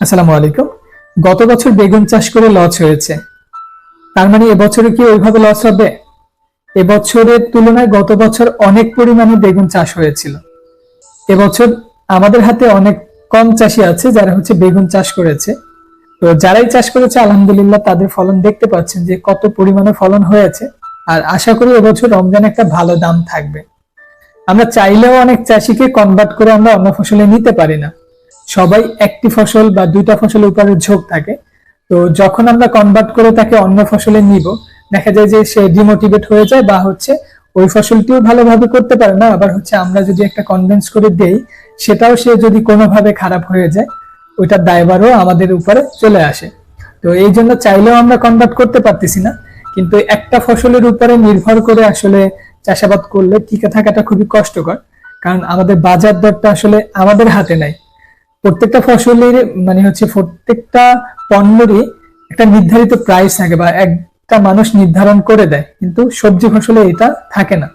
আসসালামু আলাইকুম। গত বছর বেগুন চাষ করে লস হয়েছে। তার মানে এবছরে কি ওইভাবে লস হবে? এবছরের তুলনায় গত বছর অনেক পরিমাণে বেগুন চাষ হয়েছিল। এবছর আমাদের হাতে অনেক কম চাষি আছে যারা হচ্ছে বেগুন চাষ করেছে। তো যারাই চাষ করেছে, আলহামদুলিল্লাহ তাদের ফলন দেখতে পাচ্ছেন যে কত পরিমাণে ফলন হয়েছে। আর আশা করি এবছর রমজান একটা ভালো দাম থাকবে। আমরা চাইলেও অনেক চাষিকে কনভার্ট করে আমরা অন্য ফসলে নিতে পারি না। সবাই একটি ফসল বা দুইটা ফসলের উপরে ঝোঁক থাকে। তো যখন আমরা কনভার্ট করে তাকে অন্য ফসলে নিব, দেখা যায় যে সে ডিমোটিভেট হয়ে যায় বা হচ্ছে ওই ফসলটিও ভালোভাবে করতে পারে না। আবার হচ্ছে আমরা যদি একটা কনভিন্স করে দেই, সেটাও সে যদি কোনোভাবে খারাপ হয়ে যায় ওইটার দায়ভারও আমাদের উপরে চলে আসে। তো এই জন্য চাইলেও আমরা কনভার্ট করতে পারতেছি না। কিন্তু একটা ফসলের উপরে নির্ভর করে আসলে চাষাবাদ করলে টিকে থাকাটা খুবই কষ্টকর। কারণ আমাদের বাজার দরটা আসলে আমাদের হাতে নাই। প্রত্যেকটা ফসলের মানে হচ্ছে প্রত্যেকটা পণ্যেরই একটা নির্ধারিত প্রাইস থাকে বা একটা মানুষ নির্ধারণ করে দেয়। কিন্তু সবজি ফসলে এটা থাকে না।